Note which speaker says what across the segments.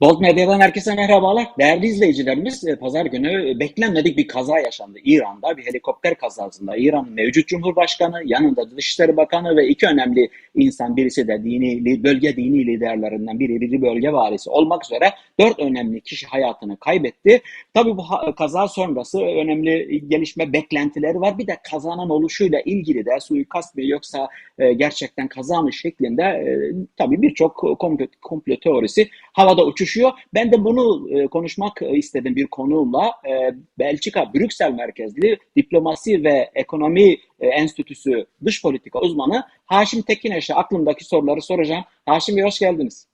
Speaker 1: Bolt Medya'dan herkese merhabalar. Değerli izleyicilerimiz, e, pazar günü beklenmedik bir kaza yaşandı İran'da. Bir helikopter kazasında İran'ın mevcut Cumhurbaşkanı, yanında Dışişleri Bakanı ve iki önemli insan, birisi de dini, bölge dini liderlerinden biri, biri bölge valisi olmak üzere dört önemli kişi hayatını kaybetti. Tabii bu kaza sonrası önemli gelişme beklentileri var. Bir de kazanın oluşuyla ilgili de suikast mı yoksa e, gerçekten kaza mı şeklinde e, tabii birçok komplo, komplo teorisi havada uçuşuyor. Ben de bunu e, konuşmak istedim bir konuğumla. E, Belçika, Brüksel merkezli Diplomasi ve Ekonomi e, Enstitüsü dış politika uzmanı Haşim Tekineş'e aklımdaki soruları soracağım. Haşim Bey hoş geldiniz.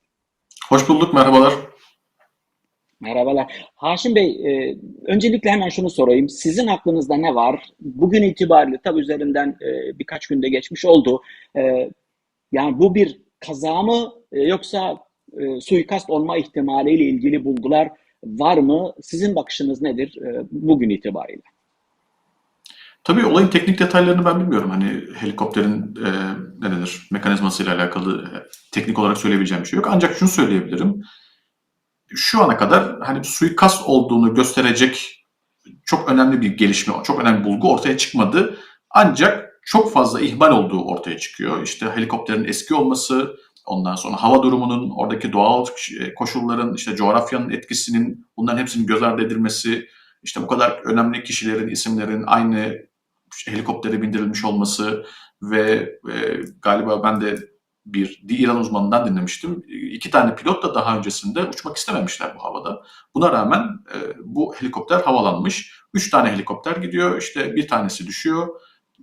Speaker 2: Hoş bulduk, merhabalar.
Speaker 1: Merhabalar. Haşim Bey, e, öncelikle hemen şunu sorayım. Sizin aklınızda ne var? Bugün itibariyle tabii üzerinden e, birkaç günde geçmiş oldu. E, yani bu bir kaza mı e, yoksa e, suikast olma ihtimaliyle ilgili bulgular var mı? Sizin bakışınız nedir e, bugün itibariyle?
Speaker 2: Tabii olayın teknik detaylarını ben bilmiyorum. Hani helikopterin e, ne denir, mekanizmasıyla alakalı e, teknik olarak söyleyebileceğim bir şey yok. Ancak şunu söyleyebilirim. Şu ana kadar hani suikast olduğunu gösterecek çok önemli bir gelişme, çok önemli bir bulgu ortaya çıkmadı. Ancak çok fazla ihmal olduğu ortaya çıkıyor. İşte helikopterin eski olması, ondan sonra hava durumunun, oradaki doğal e, koşulların, işte coğrafyanın etkisinin bunların hepsinin göz ardı edilmesi, işte bu kadar önemli kişilerin, isimlerin aynı helikoptere bindirilmiş olması ve e, galiba ben de bir İran uzmanından dinlemiştim. İki tane pilot da daha öncesinde uçmak istememişler bu havada. Buna rağmen e, bu helikopter havalanmış. Üç tane helikopter gidiyor. İşte bir tanesi düşüyor.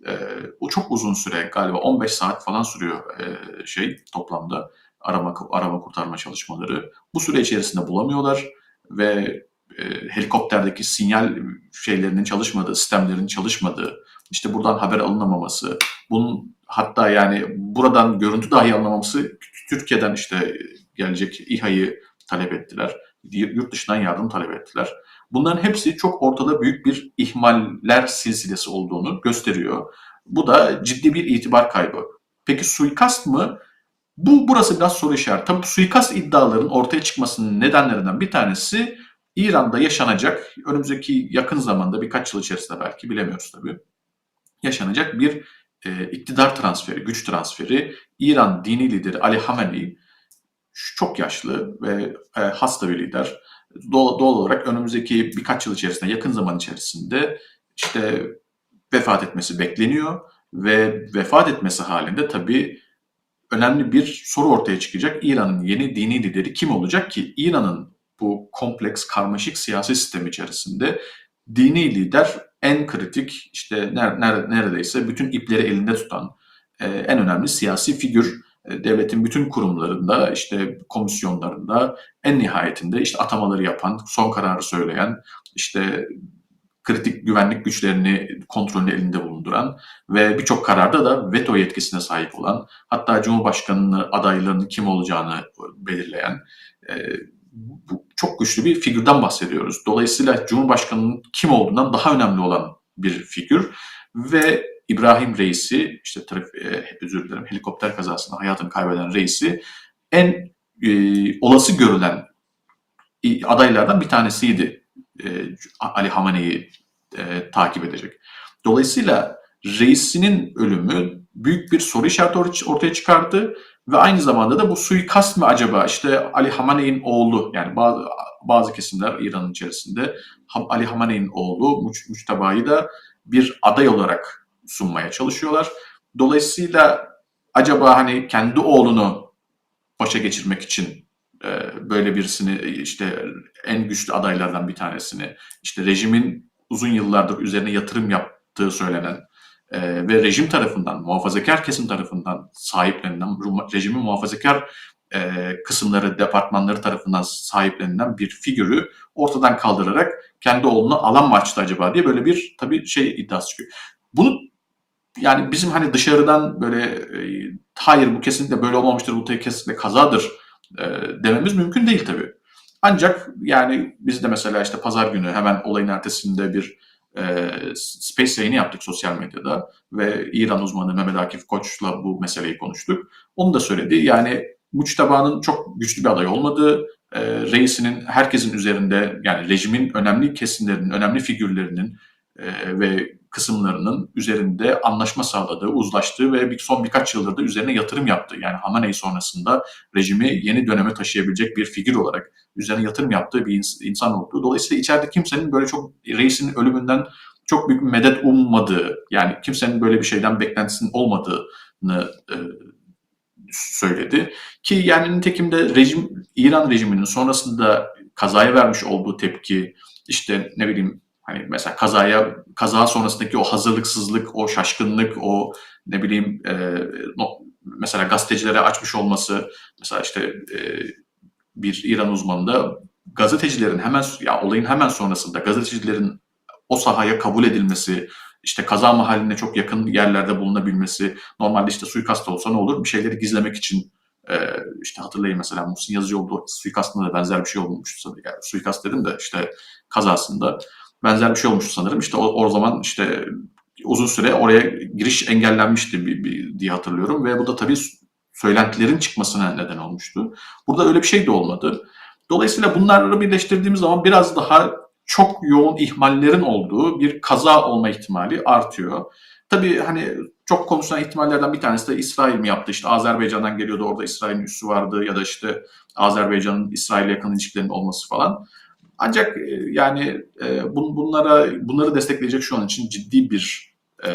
Speaker 2: E, o çok uzun süre galiba 15 saat falan sürüyor e, şey toplamda arama arama kurtarma çalışmaları. Bu süre içerisinde bulamıyorlar ve e, helikopterdeki sinyal şeylerinin çalışmadığı, sistemlerin çalışmadığı, işte buradan haber alınamaması, bunun hatta yani buradan görüntü dahi alınamaması Türkiye'den işte gelecek İHA'yı talep ettiler. Yurt dışından yardım talep ettiler. Bunların hepsi çok ortada büyük bir ihmaller silsilesi olduğunu gösteriyor. Bu da ciddi bir itibar kaybı. Peki suikast mı? Bu burası biraz soru işareti. Tabii suikast iddialarının ortaya çıkmasının nedenlerinden bir tanesi İran'da yaşanacak önümüzdeki yakın zamanda birkaç yıl içerisinde belki bilemiyoruz tabii yaşanacak bir e, iktidar transferi, güç transferi. İran dini lideri Ali Hamenei çok yaşlı ve e, hasta bir lider. Doğal, olarak önümüzdeki birkaç yıl içerisinde, yakın zaman içerisinde işte vefat etmesi bekleniyor ve vefat etmesi halinde tabii önemli bir soru ortaya çıkacak. İran'ın yeni dini lideri kim olacak ki? İran'ın bu kompleks, karmaşık siyasi sistem içerisinde dini lider en kritik işte neredeyse bütün ipleri elinde tutan e, en önemli siyasi figür devletin bütün kurumlarında işte komisyonlarında en nihayetinde işte atamaları yapan, son kararı söyleyen, işte kritik güvenlik güçlerini kontrolünü elinde bulunduran ve birçok kararda da veto yetkisine sahip olan, hatta Cumhurbaşkanı adaylarının kim olacağını belirleyen e, bu çok güçlü bir figürden bahsediyoruz. Dolayısıyla Cumhurbaşkanı'nın kim olduğundan daha önemli olan bir figür ve İbrahim Reis'i, işte traf, e, özür dilerim helikopter kazasında hayatını kaybeden Reis'i en e, olası görülen adaylardan bir tanesiydi e, Ali Hamane'yi e, takip edecek. Dolayısıyla Reis'inin ölümü büyük bir soru işareti ortaya çıkardı ve aynı zamanda da bu suikast mı acaba işte Ali Hamaney'in oğlu yani bazı, bazı kesimler İran'ın içerisinde Ali Hamaney'in oğlu Muç, Muçtaba'yı da bir aday olarak sunmaya çalışıyorlar. Dolayısıyla acaba hani kendi oğlunu başa geçirmek için e, böyle birisini işte en güçlü adaylardan bir tanesini işte rejimin uzun yıllardır üzerine yatırım yaptığı söylenen e, ve rejim tarafından, muhafazakar kesim tarafından sahiplenilen, rejimin muhafazakar e, kısımları, departmanları tarafından sahiplenilen bir figürü ortadan kaldırarak kendi oğlunu alan mı açtı acaba diye böyle bir tabii şey iddiası çıkıyor. Bunu yani bizim hani dışarıdan böyle e, hayır bu kesinlikle böyle olmamıştır, bu kesinlikle kazadır e, dememiz mümkün değil tabii. Ancak yani biz de mesela işte pazar günü hemen olayın ertesinde bir e, Space yayını yaptık sosyal medyada ve İran uzmanı Mehmet Akif Koç'la bu meseleyi konuştuk. Onu da söyledi. Yani Muçtaba'nın çok güçlü bir aday olmadığı, e, reisinin herkesin üzerinde yani rejimin önemli kesimlerinin, önemli figürlerinin e, ve kısımlarının üzerinde anlaşma sağladığı, uzlaştığı ve bir, son birkaç yıldır da üzerine yatırım yaptığı yani Hamaney sonrasında rejimi yeni döneme taşıyabilecek bir figür olarak üzerine yatırım yaptığı bir ins- insan olduğu. Dolayısıyla içeride kimsenin böyle çok reisin ölümünden çok büyük medet ummadığı yani kimsenin böyle bir şeyden beklentisinin olmadığını e, söyledi. Ki yani nitekim de rejim, İran rejiminin sonrasında kazaya vermiş olduğu tepki, işte ne bileyim hani mesela kazaya, kaza sonrasındaki o hazırlıksızlık, o şaşkınlık, o ne bileyim e, no, mesela gazetecilere açmış olması, mesela işte e, bir İran uzmanı da gazetecilerin hemen ya olayın hemen sonrasında gazetecilerin o sahaya kabul edilmesi, işte kaza mahalline çok yakın yerlerde bulunabilmesi, normalde işte suikast olsa ne olur? Bir şeyleri gizlemek için e, işte hatırlayın mesela Muhsin Yazıcıoğlu suikastında da benzer bir şey olmuştu sanırım. Yani suikast dedim de işte kazasında benzer bir şey olmuştu sanırım. İşte o, o zaman işte uzun süre oraya giriş engellenmişti bir, bir, diye hatırlıyorum ve bu da tabii söylentilerin çıkmasına neden olmuştu. Burada öyle bir şey de olmadı. Dolayısıyla bunları birleştirdiğimiz zaman biraz daha çok yoğun ihmallerin olduğu bir kaza olma ihtimali artıyor. Tabii hani çok konuşulan ihtimallerden bir tanesi de İsrail mi yaptı? İşte Azerbaycan'dan geliyordu orada İsrail'in üssü vardı ya da işte Azerbaycan'ın İsrail'e yakın ilişkilerinin olması falan. Ancak e, yani e, bun, bunlara bunları destekleyecek şu an için ciddi bir e,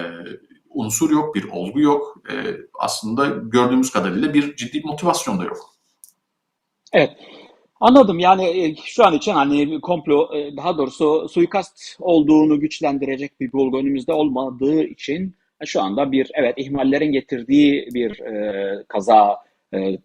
Speaker 2: unsur yok, bir olgu yok. Aslında gördüğümüz kadarıyla bir ciddi motivasyon da yok.
Speaker 1: Evet. Anladım. Yani şu an için hani komplo, daha doğrusu suikast olduğunu güçlendirecek bir bulgu önümüzde olmadığı için şu anda bir evet ihmallerin getirdiği bir e, kaza e,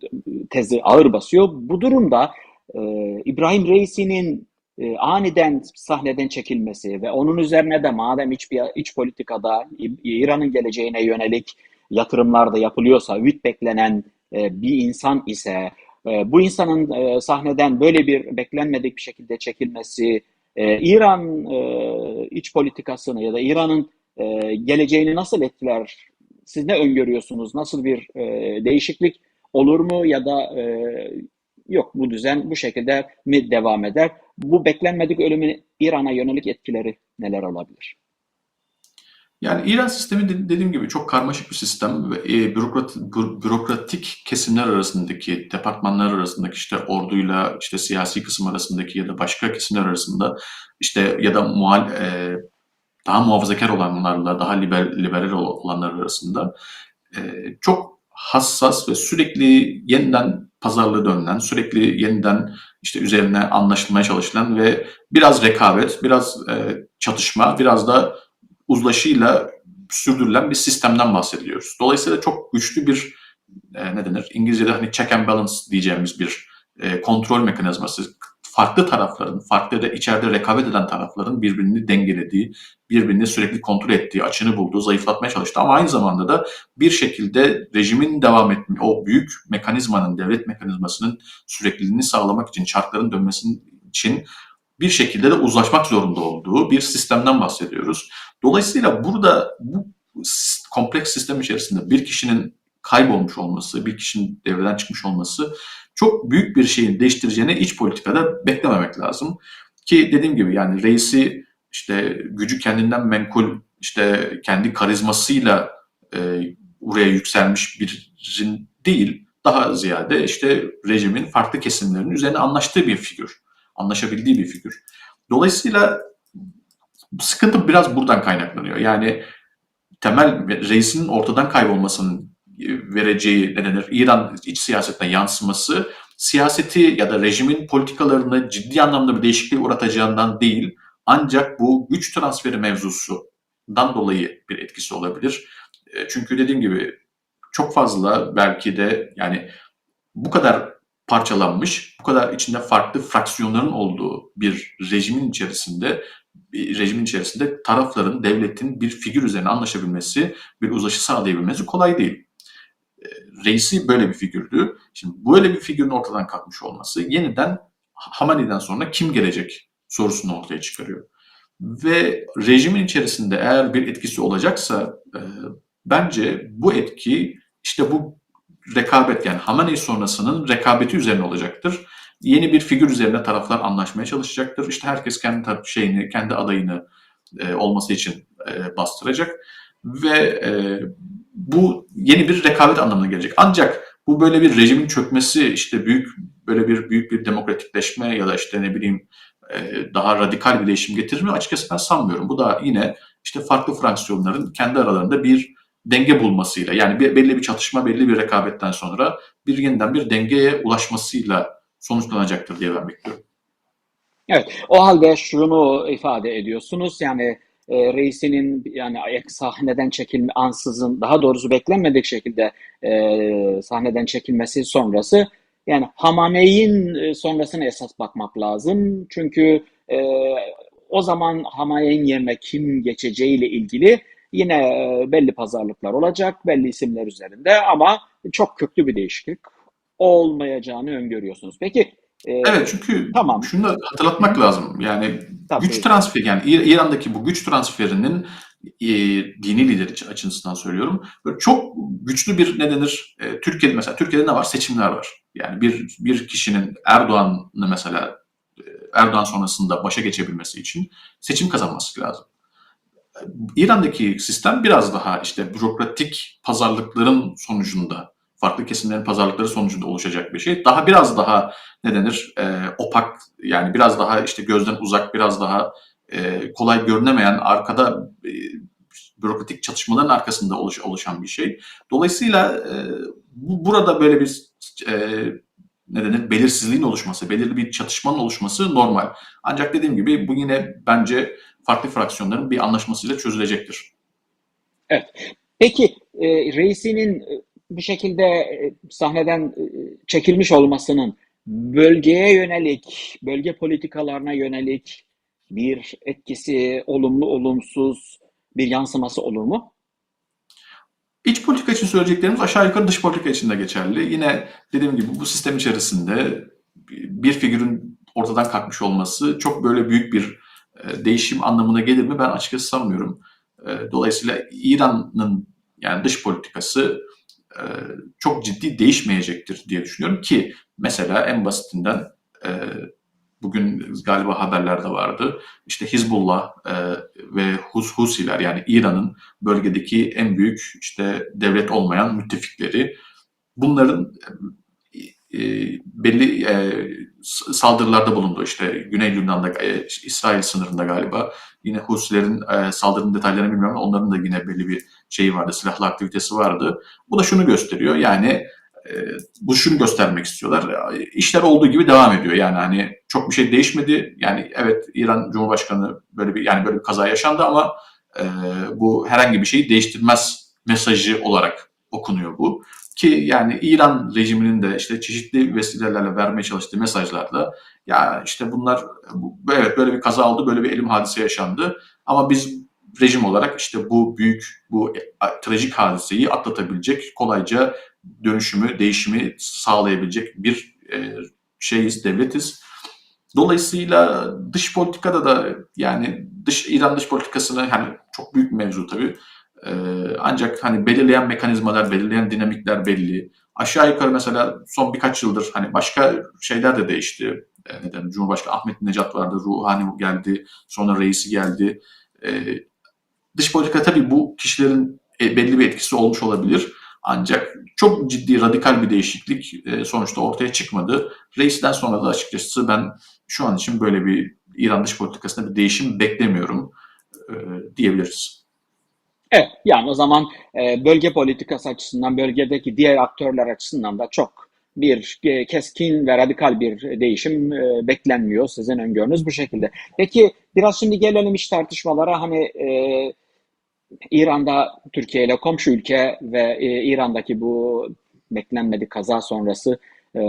Speaker 1: tezi ağır basıyor. Bu durumda e, İbrahim Reisi'nin e, aniden sahneden çekilmesi ve onun üzerine de madem iç, iç politikada İran'ın geleceğine yönelik yatırımlar da yapılıyorsa, ümit beklenen e, bir insan ise e, bu insanın e, sahneden böyle bir beklenmedik bir şekilde çekilmesi, e, İran e, iç politikasını ya da İran'ın e, geleceğini nasıl etkiler? Siz ne öngörüyorsunuz? Nasıl bir e, değişiklik olur mu ya da e, yok bu düzen bu şekilde mi devam eder? Bu beklenmedik ölümün İran'a yönelik etkileri neler olabilir?
Speaker 2: Yani İran sistemi dediğim gibi çok karmaşık bir sistem ve e, bürokrat, bürokratik kesimler arasındaki, departmanlar arasındaki işte orduyla işte siyasi kısım arasındaki ya da başka kesimler arasında işte ya da muhal, e, daha muhafazakar olanlarla daha liber, liberal olanlar arasında e, çok hassas ve sürekli yeniden pazarlığı dönülen, sürekli yeniden işte üzerine anlaşılmaya çalışılan ve biraz rekabet, biraz e, çatışma, biraz da uzlaşıyla sürdürülen bir sistemden bahsediyoruz. Dolayısıyla çok güçlü bir e, ne denir? İngilizce'de hani check and balance diyeceğimiz bir e, kontrol mekanizması. Farklı tarafların, farklı da içeride rekabet eden tarafların birbirini dengelediği, birbirini sürekli kontrol ettiği, açını bulduğu, zayıflatmaya çalıştı. Ama aynı zamanda da bir şekilde rejimin devam etme, o büyük mekanizmanın, devlet mekanizmasının sürekliliğini sağlamak için, çarkların dönmesinin için bir şekilde de uzlaşmak zorunda olduğu bir sistemden bahsediyoruz. Dolayısıyla burada bu kompleks sistem içerisinde bir kişinin kaybolmuş olması, bir kişinin devreden çıkmış olması çok büyük bir şeyin değiştireceğini iç politikada beklememek lazım. Ki dediğim gibi yani reisi işte gücü kendinden menkul, işte kendi karizmasıyla e, buraya yükselmiş birin değil, daha ziyade işte rejimin farklı kesimlerinin üzerine anlaştığı bir figür, anlaşabildiği bir figür. Dolayısıyla sıkıntı biraz buradan kaynaklanıyor. Yani temel reisinin ortadan kaybolmasının vereceği ne denir İran iç siyasetine yansıması siyaseti ya da rejimin politikalarını ciddi anlamda bir değişikliğe uğratacağından değil ancak bu güç transferi mevzusundan dolayı bir etkisi olabilir. E, çünkü dediğim gibi çok fazla belki de yani bu kadar parçalanmış, bu kadar içinde farklı fraksiyonların olduğu bir rejimin içerisinde bir rejimin içerisinde tarafların, devletin bir figür üzerine anlaşabilmesi, bir uzlaşı sağlayabilmesi kolay değil. Ee, reisi böyle bir figürdü. Şimdi böyle bir figürün ortadan kalkmış olması yeniden Hamani'den sonra kim gelecek sorusunu ortaya çıkarıyor. Ve rejimin içerisinde eğer bir etkisi olacaksa e, bence bu etki işte bu rekabet yani Hamani sonrasının rekabeti üzerine olacaktır. yeni bir figür üzerine taraflar anlaşmaya çalışacaktır. İşte herkes kendi şeyini, kendi adayını e, olması için e, bastıracak ve e, bu yeni bir rekabet anlamına gelecek. Ancak bu böyle bir rejimin çökmesi, işte büyük böyle bir büyük bir demokratikleşme ya da işte ne bileyim e, daha radikal bir değişim getirir mi? Açıkçası ben sanmıyorum. Bu da yine işte farklı fraksiyonların kendi aralarında bir denge bulmasıyla yani bir, belli bir çatışma, belli bir rekabetten sonra bir yeniden bir dengeye ulaşmasıyla sonuçlanacaktır diye ben bekliyorum.
Speaker 1: Evet, o halde şunu ifade ediyorsunuz yani e, reisinin yani sahneden çekilme ansızın daha doğrusu beklenmedik şekilde e, sahneden çekilmesi sonrası yani Hamane'in e, sonrasına esas bakmak lazım. Çünkü e, o zaman Hamane'in yerine kim geçeceğiyle ilgili yine e, belli pazarlıklar olacak, belli isimler üzerinde ama çok köklü bir değişiklik olmayacağını öngörüyorsunuz. Peki
Speaker 2: ee, evet çünkü tamam. şunu da hatırlatmak lazım. Yani Tabii. güç transferi yani İran'daki bu güç transferinin e, dini lider açısından söylüyorum. Böyle çok güçlü bir ne denir? E, Türkiye'de mesela Türkiye'de ne var? Seçimler var. Yani bir bir kişinin Erdoğan'ı mesela e, Erdoğan sonrasında başa geçebilmesi için seçim kazanması lazım. İran'daki sistem biraz daha işte bürokratik pazarlıkların sonucunda farklı kesimlerin pazarlıkları sonucunda oluşacak bir şey. Daha biraz daha ne denir e, opak yani biraz daha işte gözden uzak biraz daha e, kolay görünemeyen arkada e, bürokratik çatışmaların arkasında oluş, oluşan bir şey. Dolayısıyla e, bu, burada böyle bir e, ne denir belirsizliğin oluşması, belirli bir çatışmanın oluşması normal. Ancak dediğim gibi bu yine bence farklı fraksiyonların bir anlaşmasıyla çözülecektir.
Speaker 1: Evet. Peki e, reisinin bir şekilde e, sahneden e, çekilmiş olmasının bölgeye yönelik, bölge politikalarına yönelik bir etkisi, olumlu olumsuz bir yansıması olur mu?
Speaker 2: İç politika için söyleyeceklerimiz aşağı yukarı dış politika için de geçerli. Yine dediğim gibi bu sistem içerisinde bir figürün ortadan kalkmış olması çok böyle büyük bir e, değişim anlamına gelir mi ben açıkçası sanmıyorum. Dolayısıyla İran'ın yani dış politikası e, çok ciddi değişmeyecektir diye düşünüyorum ki mesela en basitinden e, bugün galiba haberlerde vardı. İşte Hizbullah e, ve Hus Husiler yani İran'ın bölgedeki en büyük işte devlet olmayan müttefikleri bunların belli e, saldırılarda bulundu. İşte Güney Lübnan'da, İsrail sınırında galiba. Yine Husilerin saldırının detaylarını bilmiyorum onların da yine belli bir şeyi vardı, silahlı aktivitesi vardı. Bu da şunu gösteriyor yani e, bu şunu göstermek istiyorlar. İşler olduğu gibi devam ediyor. Yani hani çok bir şey değişmedi. Yani evet İran Cumhurbaşkanı böyle bir yani böyle bir kaza yaşandı ama e, bu herhangi bir şeyi değiştirmez mesajı olarak okunuyor bu. Ki yani İran rejiminin de işte çeşitli vesilelerle vermeye çalıştığı mesajlarda ya işte bunlar evet böyle bir kaza oldu, böyle bir elim hadise yaşandı ama biz rejim olarak işte bu büyük, bu e, trajik hadiseyi atlatabilecek, kolayca dönüşümü, değişimi sağlayabilecek bir e, şeyiz, devletiz. Dolayısıyla dış politikada da yani dış İran dış politikasını hani çok büyük bir mevzu tabii. Ee, ancak hani belirleyen mekanizmalar, belirleyen dinamikler belli. Aşağı yukarı mesela son birkaç yıldır hani başka şeyler de değişti. Ee, neden? Cumhurbaşkanı Ahmet Necat vardı, Ruhani geldi, sonra reisi geldi. Ee, dış politika tabii bu kişilerin e, belli bir etkisi olmuş olabilir. Ancak çok ciddi radikal bir değişiklik e, sonuçta ortaya çıkmadı. Reisten sonra da açıkçası ben şu an için böyle bir İran dış politikasında bir değişim beklemiyorum e, diyebiliriz.
Speaker 1: Evet, yani o zaman bölge politikası açısından, bölgedeki diğer aktörler açısından da çok bir e, keskin ve radikal bir değişim e, beklenmiyor. Sizin öngörünüz bu şekilde. Peki biraz şimdi gelelim iş tartışmalara. Hani e, İran'da Türkiye ile komşu ülke ve e, İran'daki bu beklenmedik kaza sonrası e,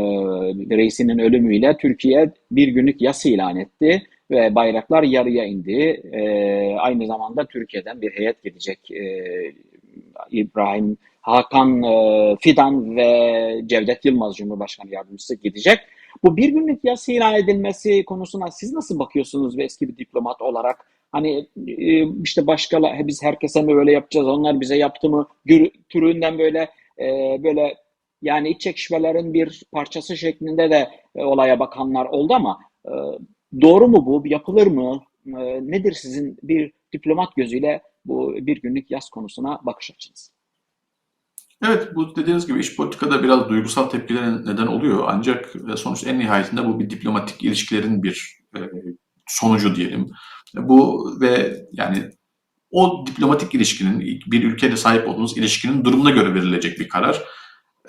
Speaker 1: reisinin ölümüyle Türkiye bir günlük yas ilan etti ve bayraklar yarıya indi. E, aynı zamanda Türkiye'den bir heyet gidecek. E, İbrahim Hakan e, Fidan ve Cevdet Yılmaz Cumhurbaşkanı Yardımcısı gidecek. Bu bir günlük yas ilan edilmesi konusuna siz nasıl bakıyorsunuz ve eski bir diplomat olarak? Hani e, işte başkalar biz herkese mi böyle yapacağız onlar bize yaptı mı türünden böyle e, böyle yani iç çekişmelerin bir parçası şeklinde de olaya bakanlar oldu ama doğru mu bu? Yapılır mı? Nedir sizin bir diplomat gözüyle bu bir günlük yaz konusuna bakış açınız?
Speaker 2: Evet, bu dediğiniz gibi iç politikada biraz duygusal tepkilere neden oluyor. Ancak e, sonuçta en nihayetinde bu bir diplomatik ilişkilerin bir e, sonucu diyelim. Bu ve yani o diplomatik ilişkinin bir ülkeyle sahip olduğunuz ilişkinin durumuna göre verilecek bir karar.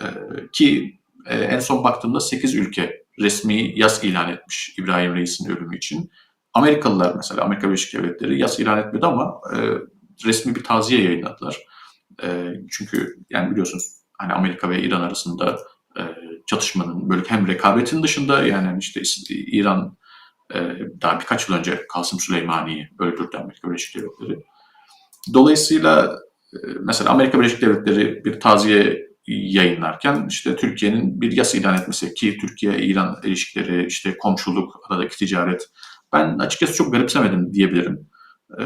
Speaker 2: E, ki en son baktığımda 8 ülke resmi yas ilan etmiş İbrahim Reis'in ölümü için. Amerikalılar mesela Amerika Birleşik Devletleri yas ilan etmedi ama resmi bir taziye yayınladılar. E, çünkü yani biliyorsunuz hani Amerika ve İran arasında e, çatışmanın böyle hem rekabetin dışında yani işte İran e, daha birkaç yıl önce Kasım Süleymani'yi öldürdü Amerika Birleşik Devletleri. Dolayısıyla e, mesela Amerika Birleşik Devletleri bir taziye yayınlarken işte Türkiye'nin bir yasa ilan etmesi ki Türkiye-İran ilişkileri, işte komşuluk, aradaki ticaret ben açıkçası çok garipsemedim diyebilirim. E,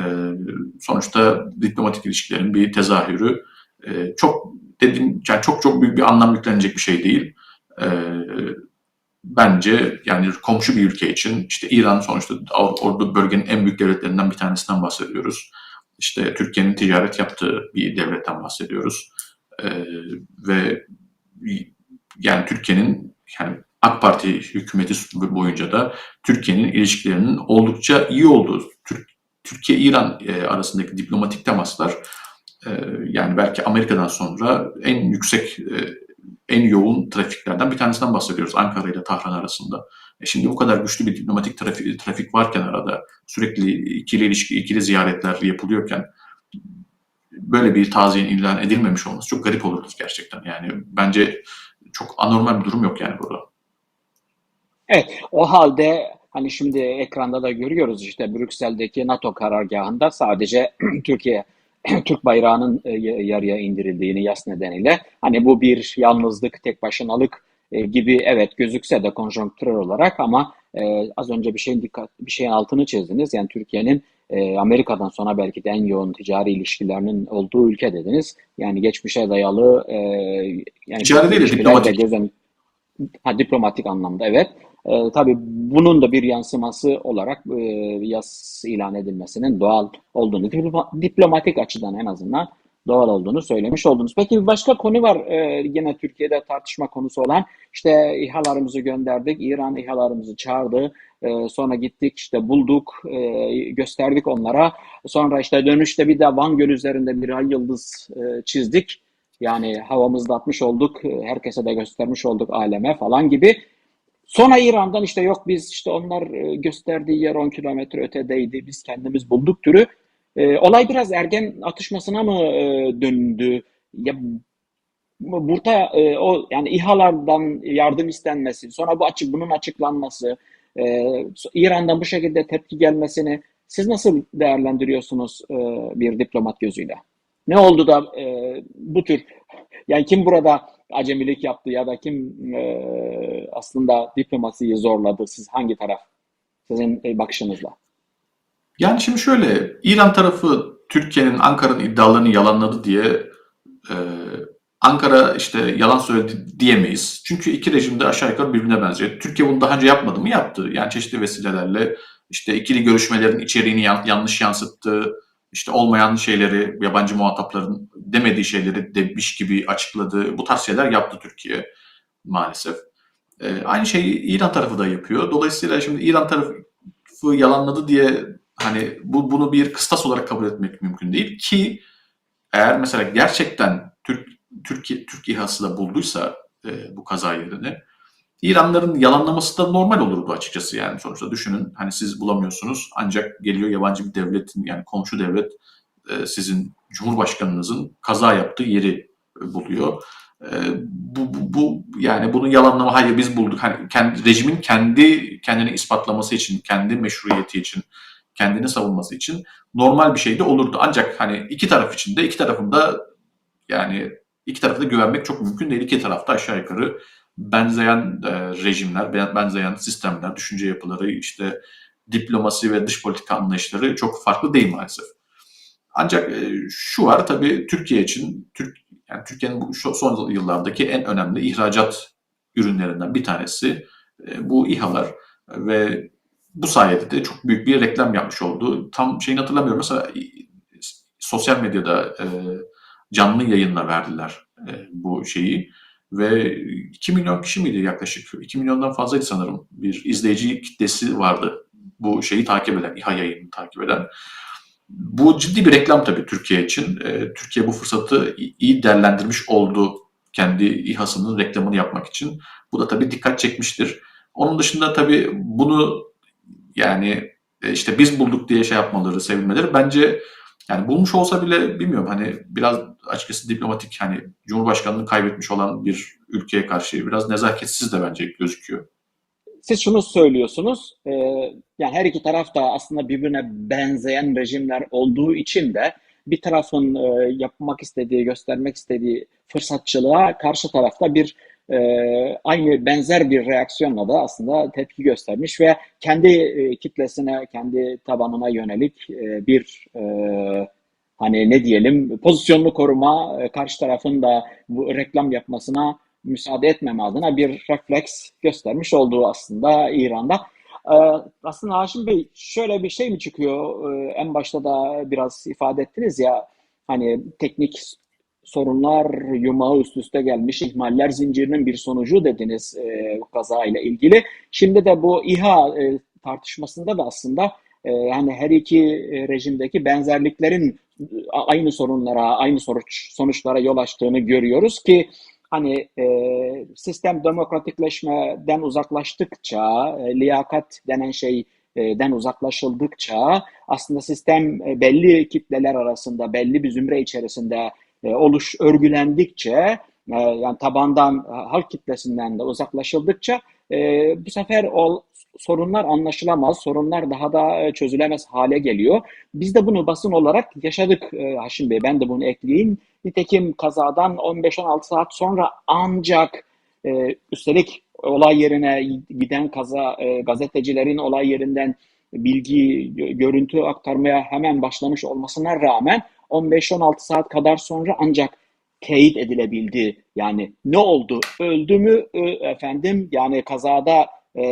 Speaker 2: sonuçta diplomatik ilişkilerin bir tezahürü. E, çok dediğim yani çok çok büyük bir anlam yüklenecek bir şey değil. E, bence yani komşu bir ülke için işte İran sonuçta orada bölgenin en büyük devletlerinden bir tanesinden bahsediyoruz. İşte Türkiye'nin ticaret yaptığı bir devletten bahsediyoruz. E, ve yani Türkiye'nin yani AK Parti hükümeti boyunca da Türkiye'nin ilişkilerinin oldukça iyi olduğu, Türkiye-İran e, arasındaki diplomatik temaslar e, yani belki Amerika'dan sonra en yüksek, e, en yoğun trafiklerden bir tanesinden bahsediyoruz Ankara ile Tahran arasında. E şimdi bu kadar güçlü bir diplomatik trafik, trafik varken arada sürekli ikili ilişki, ikili ziyaretler yapılıyorken böyle bir taziyenin ilan edilmemiş olması çok garip olurdu gerçekten. Yani bence çok anormal bir durum yok yani burada.
Speaker 1: Evet, o halde hani şimdi ekranda da görüyoruz işte Brüksel'deki NATO karargahında sadece Türkiye Türk bayrağının e, yarıya indirildiğini yas nedeniyle hani bu bir yalnızlık, tek başınalık e, gibi evet gözükse de konjonktürel olarak ama e, az önce bir şeyin dikkat bir şeyin altını çizdiniz. Yani Türkiye'nin e, Amerika'dan sonra belki de en yoğun ticari ilişkilerinin olduğu ülke dediniz. Yani geçmişe dayalı e,
Speaker 2: yani ticari değil diplomatik.
Speaker 1: Gezen, ha, diplomatik anlamda evet. E, tabii bunun da bir yansıması olarak e, yas ilan edilmesinin doğal olduğunu, diplomatik açıdan en azından doğal olduğunu söylemiş oldunuz. Peki bir başka konu var e, yine Türkiye'de tartışma konusu olan işte İHA'larımızı gönderdik, İran İHA'larımızı çağırdı, e, sonra gittik işte bulduk, e, gösterdik onlara. Sonra işte dönüşte bir de Van Gölü üzerinde bir ay yıldız e, çizdik. Yani havamızda atmış olduk, herkese de göstermiş olduk aleme falan gibi. Sonra İran'dan işte yok biz işte onlar e, gösterdiği yer 10 kilometre ötedeydi, biz kendimiz bulduk türü e, olay biraz ergen atışmasına mı e, döndü? Ya burada e, o yani İHA'lardan yardım istenmesi, sonra bu açık bunun açıklanması, e, İran'dan bu şekilde tepki gelmesini siz nasıl değerlendiriyorsunuz e, bir diplomat gözüyle? Ne oldu da e, bu tür yani kim burada acemilik yaptı ya da kim e, aslında diplomasiyi zorladı? Siz hangi taraf? Sizin e, bakışınızla.
Speaker 2: Yani şimdi şöyle, İran tarafı Türkiye'nin Ankara'nın iddialarını yalanladı diye e, Ankara işte yalan söyledi diyemeyiz. Çünkü iki rejim de aşağı yukarı birbirine benziyor. Türkiye bunu daha önce yapmadı mı? Yaptı. Yani çeşitli vesilelerle işte ikili görüşmelerin içeriğini yanlış yansıttı. İşte olmayan şeyleri, yabancı muhatapların demediği şeyleri demiş gibi açıkladı. Bu tarz şeyler yaptı Türkiye maalesef. E, aynı şeyi İran tarafı da yapıyor. Dolayısıyla şimdi İran tarafı yalanladı diye hani bu bunu bir kıstas olarak kabul etmek mümkün değil ki eğer mesela gerçekten Türk Türkiye Türk İHA'sı da bulduysa e, bu kaza yerini İranların yalanlaması da normal olur bu açıkçası yani sonuçta düşünün hani siz bulamıyorsunuz ancak geliyor yabancı bir devletin yani komşu devlet e, sizin cumhurbaşkanınızın kaza yaptığı yeri e, buluyor. E, bu, bu, bu yani bunu yalanlama hayır biz bulduk hani kendi rejimin kendi kendini ispatlaması için kendi meşruiyeti için kendini savunması için normal bir şey de olurdu. Ancak hani iki taraf için de iki tarafında yani iki tarafı da güvenmek çok mümkün değil. İki tarafta aşağı yukarı benzeyen e, rejimler, benzeyen sistemler, düşünce yapıları, işte diplomasi ve dış politika anlayışları çok farklı değil maalesef. Ancak e, şu var tabii Türkiye için, Türk Yani Türkiye'nin bu son yıllardaki en önemli ihracat ürünlerinden bir tanesi e, bu İHA'lar ve bu sayede de çok büyük bir reklam yapmış oldu. Tam şeyini hatırlamıyorum. Mesela sosyal medyada e, canlı yayınla verdiler e, bu şeyi ve 2 milyon kişi miydi yaklaşık? 2 milyondan fazlaydı sanırım. Bir izleyici kitlesi vardı bu şeyi takip eden, İHA yayını takip eden. Bu ciddi bir reklam tabii Türkiye için. E, Türkiye bu fırsatı iyi değerlendirmiş oldu kendi İHA'sının reklamını yapmak için. Bu da tabii dikkat çekmiştir. Onun dışında tabii bunu yani e, işte biz bulduk diye şey yapmaları, sevilmeleri bence yani bulmuş olsa bile bilmiyorum hani biraz açıkçası diplomatik hani Cumhurbaşkanlığı kaybetmiş olan bir ülkeye karşı biraz nezaketsiz de bence gözüküyor.
Speaker 1: Siz şunu söylüyorsunuz, e, yani her iki taraf da aslında birbirine benzeyen rejimler olduğu için de bir tarafın e, yapmak istediği, göstermek istediği fırsatçılığa karşı tarafta bir e, aynı benzer bir reaksiyonla da aslında tepki göstermiş ve kendi e, kitlesine, kendi tabanına yönelik e, bir e, hani ne diyelim pozisyonunu koruma, e, karşı tarafın da bu reklam yapmasına müsaade etmeme adına bir refleks göstermiş olduğu aslında İran'da. Ee, aslında Haşim Bey şöyle bir şey mi çıkıyor? Ee, en başta da biraz ifade ettiniz ya hani teknik sorunlar yumağı üst üste gelmiş ihmaller zincirinin bir sonucu dediniz e, kaza ile ilgili. Şimdi de bu İHA e, tartışmasında da aslında e, yani her iki e, rejimdeki benzerliklerin aynı sorunlara, aynı sonuç sonuçlara yol açtığını görüyoruz ki hani e, sistem demokratikleşmeden uzaklaştıkça, e, liyakat denen şeyden uzaklaşıldıkça aslında sistem e, belli kitleler arasında, belli bir zümre içerisinde e, oluş örgülendikçe, e, yani tabandan, e, halk kitlesinden de uzaklaşıldıkça bu sefer o sorunlar anlaşılamaz, sorunlar daha da çözülemez hale geliyor. Biz de bunu basın olarak yaşadık e, Haşim Bey, ben de bunu ekleyeyim. Nitekim kazadan 15-16 saat sonra ancak üstelik olay yerine giden kaza gazetecilerin olay yerinden bilgi, görüntü aktarmaya hemen başlamış olmasına rağmen 15-16 saat kadar sonra ancak teyit edilebildi. Yani ne oldu? Öldü mü efendim? Yani kazada e,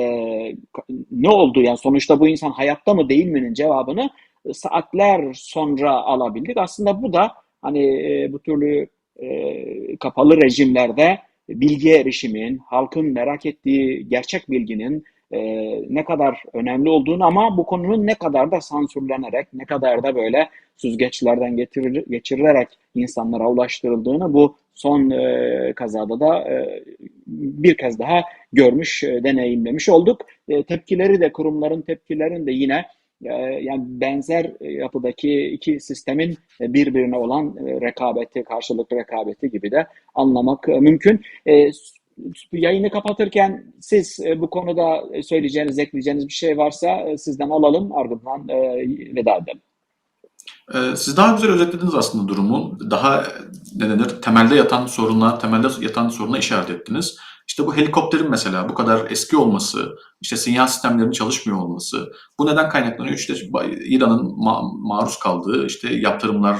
Speaker 1: ne oldu? Yani sonuçta bu insan hayatta mı değil mi'nin cevabını saatler sonra alabildik. Aslında bu da hani e, bu türlü e, kapalı rejimlerde bilgiye erişimin, halkın merak ettiği gerçek bilginin e, ne kadar önemli olduğunu ama bu konunun ne kadar da sansürlenerek, ne kadar da böyle süzgeçlerden getirir, geçirilerek insanlara ulaştırıldığını bu son e, kazada da e, bir kez daha görmüş, e, deneyimlemiş olduk. E, tepkileri de kurumların tepkilerini de yine ee, yani benzer yapıdaki iki sistemin birbirine olan e, rekabeti, karşılıklı rekabeti gibi de anlamak mümkün. Yayını kapatırken siz e, bu konuda söyleyeceğiniz, ekleyeceğiniz bir şey varsa e, sizden alalım ardından veda edelim.
Speaker 2: Siz daha güzel özetlediniz aslında durumu. Daha ne denir temelde yatan soruna, temelde yatan soruna işaret ettiniz. İşte bu helikopterin mesela bu kadar eski olması, işte sinyal sistemlerinin çalışmıyor olması, bu neden kaynaklanıyor? İşte İran'ın ma- maruz kaldığı işte yaptırımlar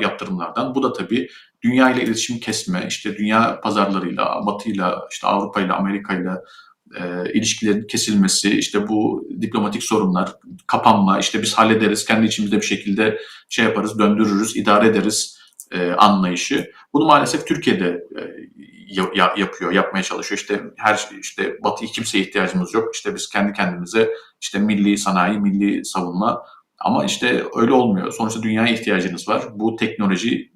Speaker 2: yaptırımlardan. Bu da tabii dünya ile iletişim kesme, işte dünya pazarlarıyla, Batı'yla, işte Avrupa'yla, Amerika'yla e, ilişkilerin kesilmesi, işte bu diplomatik sorunlar, kapanma, işte biz hallederiz, kendi içimizde bir şekilde şey yaparız, döndürürüz, idare ederiz e, anlayışı. Bunu maalesef Türkiye'de e, ya, yapıyor, yapmaya çalışıyor. İşte her işte Batı'ya kimseye ihtiyacımız yok. İşte biz kendi kendimize işte milli sanayi, milli savunma ama işte öyle olmuyor. Sonuçta dünyaya ihtiyacınız var. Bu teknoloji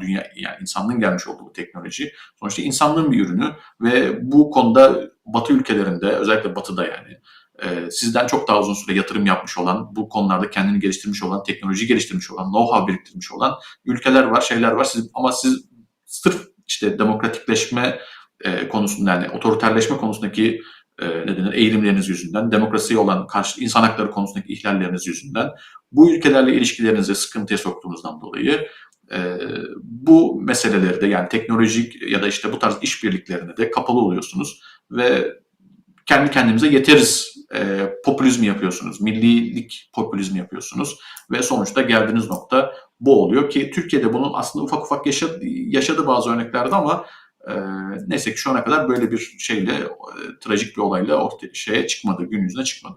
Speaker 2: dünya yani insanlığın gelmiş olduğu bu teknoloji sonuçta insanlığın bir ürünü ve bu konuda Batı ülkelerinde özellikle Batı'da yani e, sizden çok daha uzun süre yatırım yapmış olan, bu konularda kendini geliştirmiş olan, teknoloji geliştirmiş olan, know-how biriktirmiş olan ülkeler var, şeyler var. Siz, ama siz sırf işte demokratikleşme e, konusunda yani otoriterleşme konusundaki e, ne denir, eğilimleriniz yüzünden, demokrasiye olan karşı insan hakları konusundaki ihlalleriniz yüzünden bu ülkelerle ilişkilerinizi sıkıntıya soktuğunuzdan dolayı e, bu meseleleri de yani teknolojik ya da işte bu tarz işbirliklerine de kapalı oluyorsunuz ve kendi kendimize yeteriz e, popülizmi yapıyorsunuz, millilik popülizmi yapıyorsunuz ve sonuçta geldiğiniz nokta bu oluyor ki Türkiye'de bunun aslında ufak ufak yaşadı, yaşadı bazı örneklerde ama e, neyse ki şu ana kadar böyle bir şeyle e, trajik bir olayla ortaya şeye çıkmadı, gün yüzüne çıkmadı.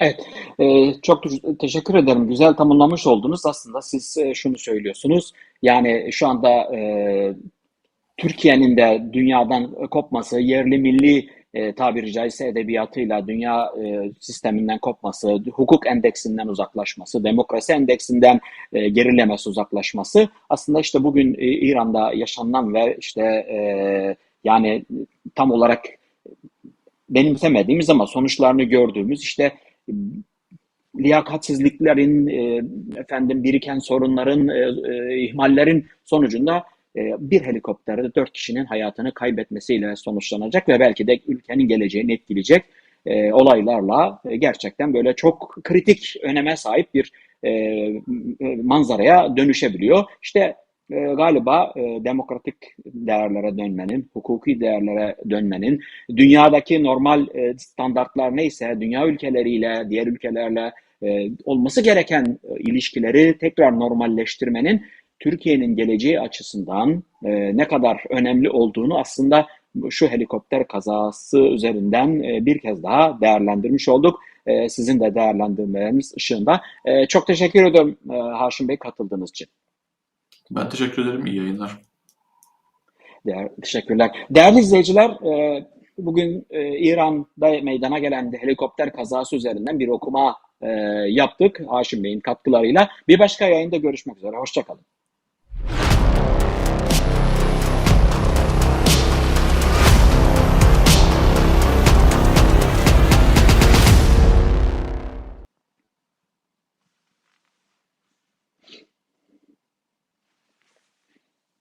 Speaker 1: Evet, e, çok te- teşekkür ederim. Güzel tamamlamış oldunuz. Aslında siz e, şunu söylüyorsunuz. Yani şu anda e, Türkiye'nin de dünyadan kopması, yerli milli e, tabiri caizse edebiyatıyla dünya e, sisteminden kopması, hukuk endeksinden uzaklaşması, demokrasi endeksinden e, gerilemesi, uzaklaşması aslında işte bugün e, İran'da yaşanan ve işte e, yani tam olarak benimsemediğimiz ama sonuçlarını gördüğümüz işte liyakatsizliklerin, e, efendim biriken sorunların, e, e, ihmallerin sonucunda bir helikopterde dört kişinin hayatını kaybetmesiyle sonuçlanacak ve belki de ülkenin geleceğini etkileyecek e, olaylarla e, gerçekten böyle çok kritik öneme sahip bir e, manzaraya dönüşebiliyor. İşte e, galiba demokratik değerlere dönmenin, hukuki değerlere dönmenin, dünyadaki normal standartlar neyse, dünya ülkeleriyle, diğer ülkelerle olması gereken ilişkileri tekrar normalleştirmenin Türkiye'nin geleceği açısından e, ne kadar önemli olduğunu aslında şu helikopter kazası üzerinden e, bir kez daha değerlendirmiş olduk. E, sizin de değerlendirmeleriniz ışığında. E, çok teşekkür ederim e, Haşim Bey katıldığınız için.
Speaker 2: Ben teşekkür ederim. İyi yayınlar.
Speaker 1: Değer, teşekkürler. Değerli izleyiciler, e, bugün e, İran'da meydana gelen helikopter kazası üzerinden bir okuma e, yaptık Haşim Bey'in katkılarıyla. Bir başka yayında görüşmek üzere. Hoşçakalın.